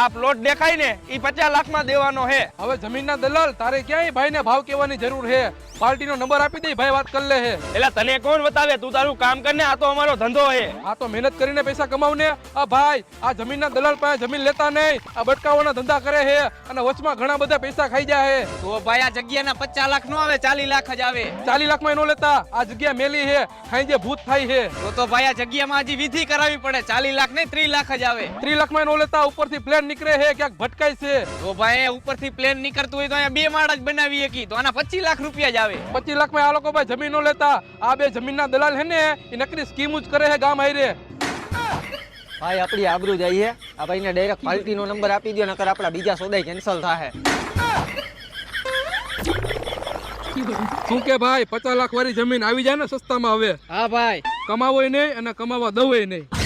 આ પ્લોટ દેખાય ને એ પચાસ લાખમાં દેવાનો હે. હવે જમીનના દલાલ તારે ક્યાંય ભાઈને ભાવ કહેવાની જરૂર છે પાર્ટીનો નંબર આપી દે ભાઈ વાત કરી લે હે. એટલે તને કોણ બતાવે? તું તારું કામ કર ને આ તો અમારો ધંધો હે. આ તો મહેનત કરીને પૈસા કમાવ ને. આ ભાઈ આ જમીનના દલાલ પાસે જમીન લેતા નહીં. આ બટકાવાના ધંધા કરે હે અને વચમાં ઘણા બધા પૈસા ખાઈ જાય હે. તો ભાઈ આ જગ્યાના પચાસ લાખ નો આવે ચાલીસ લાખ જ આવે. ચાલી લાખમાં નો લેતા. આ જગ્યા મેલી છે ખાઈ જે ભૂત થાય છે તો તો ભાઈ આ જગ્યામાં હજી વિધિ કરાવી પડે. ચાલીસ લાખ નહીં ત્રીસ લાખ જ આવે. ત્રી લાખમાં નો લેતા ઉપરથી પ્લેન નીકળે છે ક્યાંક ભટકાય છે તો ભાઈ ઉપરથી પ્લેન નીકળતું હોય તો અહીંયા બે માળા જ બનાવી શકી તો આના પચીસ લાખ રૂપિયા જ આવે પચીસ લાખમાં આ લોકો ભાઈ જમીન નો લેતા આ બે જમીનના દલાલ છે ને એ નકરી સ્કીમ જ કરે છે ગામ હારે ભાઈ આપણી આબરૂ જઈએ આ ભાઈને ડાયરેક્ટ પાર્ટીનો નંબર આપી દો નકર આપણા બીજા સોદાય કેન્સલ થાહે શું કે ભાઈ પચાસ લાખ વાળી જમીન આવી જાય ને સસ્તામાં હવે હા ભાઈ કમાવોય નહીં અને કમાવા દવોય નહીં